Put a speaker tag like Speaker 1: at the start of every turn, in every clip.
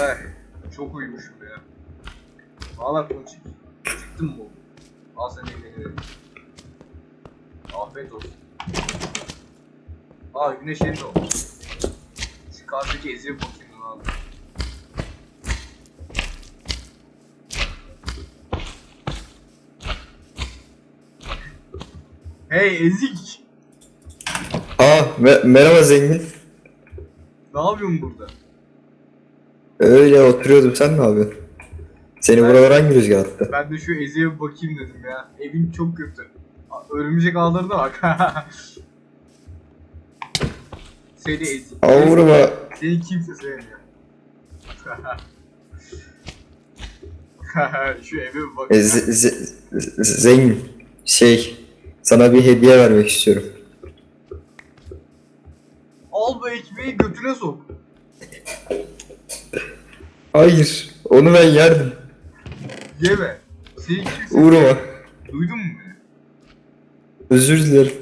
Speaker 1: Ay, çok uyumuşum ya. Valla Ponçik. Çıktın mı oğlum? Al sen. Afiyet olsun. Aa güneş elinde olmuş. Şu karşıdaki bakayım lan. Hey ezik!
Speaker 2: Me- merhaba zengin.
Speaker 1: Ne yapıyorsun burada?
Speaker 2: Öyle oturuyordum sen ne yapıyorsun? Seni
Speaker 1: Ben-
Speaker 2: buralara hangi rüzgar attı?
Speaker 1: Ben de şu Ezi'ye bir bakayım dedim ya. Evin çok kötü. A- Örümcek ağlarına bak. Seni Ezi.
Speaker 2: Vurma.
Speaker 1: Seni kimse sevmiyor. şu eve bir bak.
Speaker 2: E, z- z- z- zengin. Şey sana bir hediye vermek istiyorum.
Speaker 1: Ekmeği götüne sok.
Speaker 2: Hayır. Onu ben yerdim.
Speaker 1: Yeme. Seni kimse
Speaker 2: Vurma.
Speaker 1: Duydun mu beni?
Speaker 2: Özür dilerim.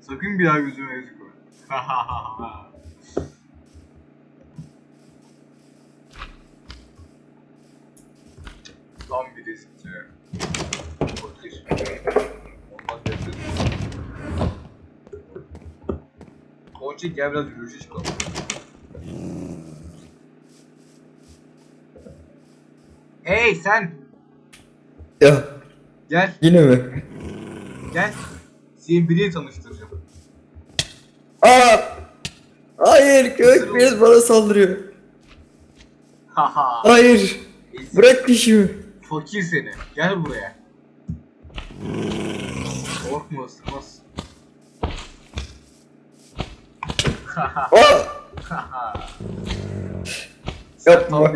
Speaker 1: Sakın bir daha gözüme gözükme. Tam bir riskçi. Ponçik gel biraz yürüyüşe çıkalım. Hey sen!
Speaker 2: Ya
Speaker 1: Gel,
Speaker 2: yine mi?
Speaker 1: gel. Seni biriyle tanıştıracağım.
Speaker 2: Aa! Hayır Gökbez bana saldırıyor.
Speaker 1: Haha.
Speaker 2: Hayır. Bırak dişimi.
Speaker 1: Fakir seni. Gel buraya. Korkma ısırmaz.
Speaker 2: Yapma.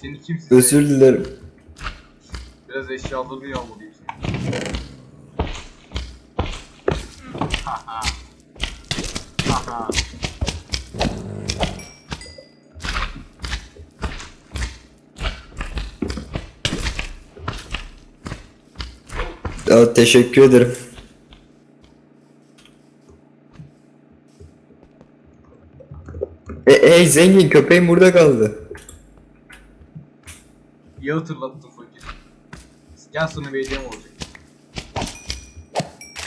Speaker 1: Seni kimse
Speaker 2: Özür dilerim.
Speaker 1: Biraz eşyalarını yağmalayayım seni.
Speaker 2: Ya, teşekkür ederim. E, ey zengin köpeğim burada kaldı.
Speaker 1: İyi hatırlattın fakir. Gel sana bir hediyem olacak.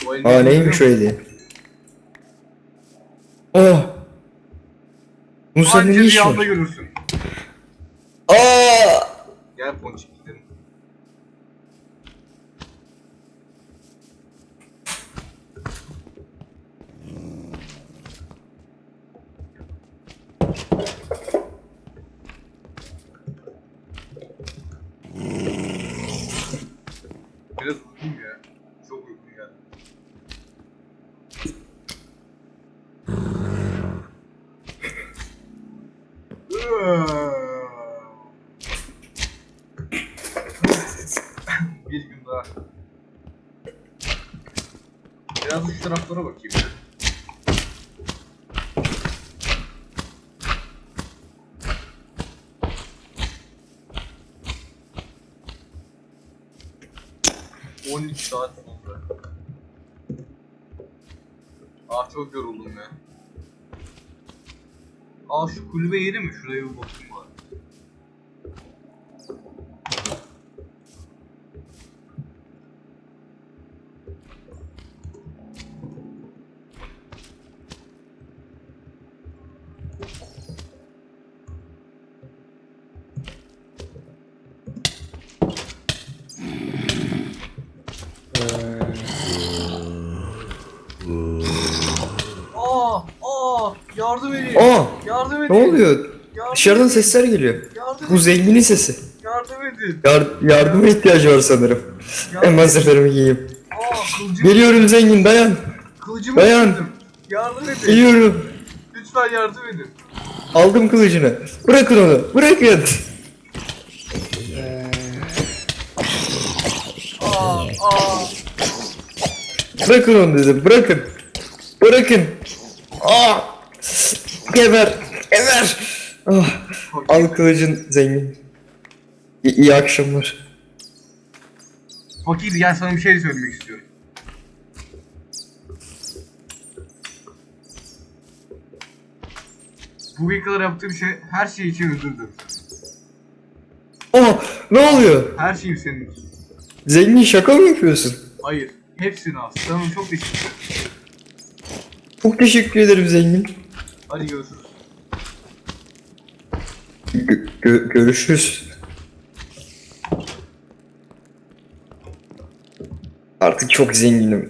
Speaker 1: Elindeki
Speaker 2: Aa neymiş o
Speaker 1: görüyor
Speaker 2: hediye? Oh! Bu
Speaker 1: musun?
Speaker 2: senin
Speaker 1: Anca
Speaker 2: ne işin
Speaker 1: rüyanda
Speaker 2: var?
Speaker 1: görürsün.
Speaker 2: Aa!
Speaker 1: Gel Ponçik gidelim. Bir gün daha. Biraz da şu taraflara bakayım. On iki saat sonra. Ah çok yoruldum ya. Aa şu kulübe yeri mi? Şuraya bir bakayım bari. Aa, aa, yardım edin.
Speaker 2: Aa!
Speaker 1: Yardım edin.
Speaker 2: Ne oluyor?
Speaker 1: Yardım
Speaker 2: Dışarıdan
Speaker 1: edin.
Speaker 2: sesler geliyor.
Speaker 1: Yardım
Speaker 2: Bu
Speaker 1: edin.
Speaker 2: zenginin sesi.
Speaker 1: Yardım edin.
Speaker 2: Yar- yardıma ihtiyacı var sanırım.
Speaker 1: Yardım
Speaker 2: Hemen zırhlarımı giyeyim.
Speaker 1: Aa.
Speaker 2: Geliyorum zengin dayan.
Speaker 1: Kılıcımı
Speaker 2: Dayan.
Speaker 1: düşürdüm. Yardım edin.
Speaker 2: Geliyorum.
Speaker 1: Lütfen yardım edin.
Speaker 2: Aldım kılıcını. Bırakın onu. Bırakın.
Speaker 1: Aa, aa.
Speaker 2: Bırakın onu dedim. Bırakın. Bırakın. Aa! Geber. Geber. Ah, al kılıcın zengin. İyi, iyi akşamlar.
Speaker 1: Fakir gel sana bir şey söylemek istiyorum. Bugüne kadar yaptığım şey her şey için özürdür.
Speaker 2: Oh ne oluyor?
Speaker 1: Her şeyim senin için.
Speaker 2: Zengin şaka mı yapıyorsun?
Speaker 1: Hayır. Hepsini al. Tamam çok teşekkür ederim.
Speaker 2: Çok teşekkür ederim zengin.
Speaker 1: Hadi görüşürüz.
Speaker 2: Gö- gö- görüşürüz. Artık çok zenginim.